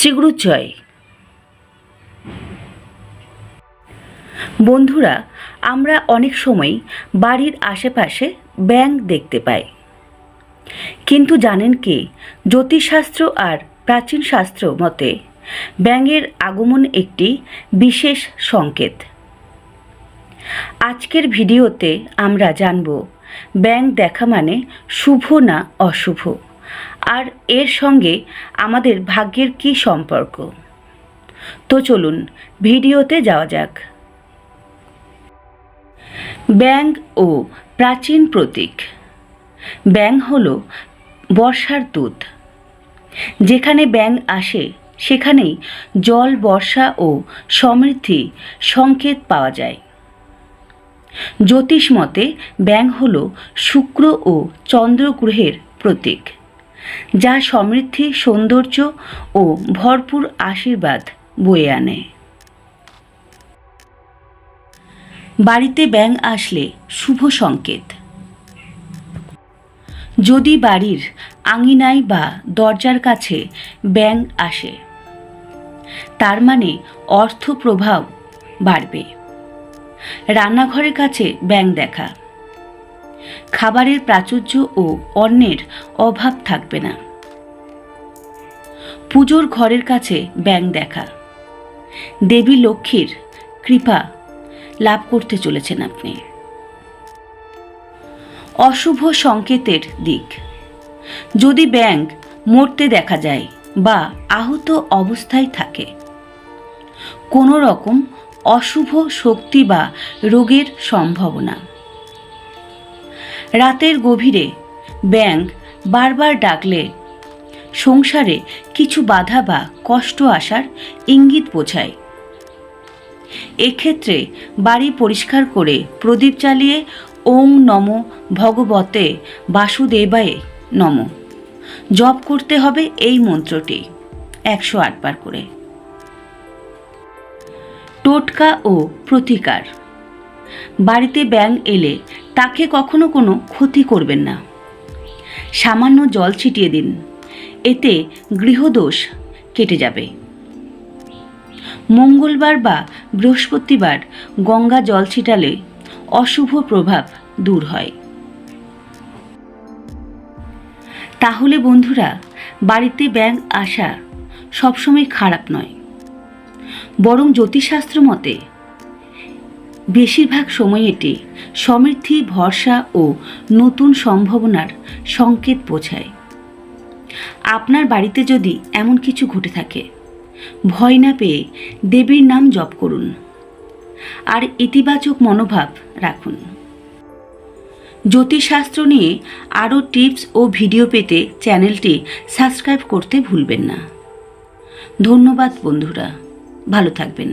শ্রীগুরু জয় বন্ধুরা, আমরা অনেক সময় বাড়ির আশেপাশে ব্যাঙ দেখতে পাই। কিন্তু জানেন কি, জ্যোতিষশাস্ত্র আর প্রাচীন শাস্ত্র মতে ব্যাঙের আগমন একটি বিশেষ সংকেত। আজকের ভিডিওতে আমরা জানব, ব্যাঙ দেখা মানে শুভ না অশুভ। আর এর সঙ্গে আমাদের ভাগ্যের কি সম্পর্ক? তো চলুন, ভিডিওতে যাওয়া যাক। ব্যাঙ ও প্রাচীন প্রতীক। ব্যাঙ হল বর্ষার দূত যেখানে ব্যাঙ আসে, সেখানেই জল, বর্ষা ও সমৃদ্ধি সংকেত পাওয়া যায়। জ্যোতিষ মতে, ব্যাঙ হল শুক্র ও চন্দ্র গ্রহের প্রতীক। যা সমৃদ্ধি, সৌন্দর্য ও ভরপুর আশীর্বাদ বয়ে আনে। বাড়িতে ব্যাঙ আসলে শুভ সংকেত। যদি বাড়ির আঙিনায় বা দরজার কাছে ব্যাঙ আসে, তার মানে অর্থ প্রভাব বাড়বে। রান্নাঘরের কাছে ব্যাঙ দেখা। খাবারের প্রাচুর্য ও অন্যের অভাব থাকবে না। পুজোর ঘরের কাছে ব্যাঙ দেখা। দেবী লক্ষ্মীর কৃপা লাভ করতে চলেছেন আপনি। অশুভ সংকেতের দিক। যদি ব্যাঙ মরতে দেখা যায় বা আহত অবস্থায় থাকে কোনো রকম অশুভ শক্তি বা রোগের সম্ভাবনা। রাতের গভীরে ব্যাঙ বারবার ডাকলে সংসারে কিছু বাধা বা কষ্ট আসার ইঙ্গিত বোঝায়। এক্ষেত্রে বাড়ি পরিষ্কার করে প্রদীপ জ্বালিয়ে ওং নম ভগবতে বাসুদেবায় নম। জপ করতে হবে এই মন্ত্রটি একশো আটবার করে। টোটকা ও প্রতিকার। বাড়িতে ব্যাং এলে তাকে কখনো কোনো ক্ষতি করবেন না। সামান্য জল ছিটিয়ে দিন, এতে গৃহদোষ কেটে যাবে। মঙ্গলবার বা বৃহস্পতিবার গঙ্গা জল ছিটালে অশুভ প্রভাব দূর হয়। তাহলে বন্ধুরা, বাড়িতে ব্যাং আসা সবসময় খারাপ নয়। বরং জ্যোতিষশাস্ত্র মতে বেশিরভাগ সময় এটি সমৃদ্ধি, ভরসা ও নতুন সম্ভাবনার সংকেত বোঝায়। আপনার বাড়িতে যদি এমন কিছু ঘটে থাকে, ভয় না পেয়ে দেবীর নাম জপ করুন। আর ইতিবাচক মনোভাব রাখুন। জ্যোতিষশাস্ত্র নিয়ে আরও টিপস ও ভিডিও পেতে চ্যানেলটি সাবস্ক্রাইব করতে ভুলবেন না। ধন্যবাদ বন্ধুরা, ভালো থাকবেন।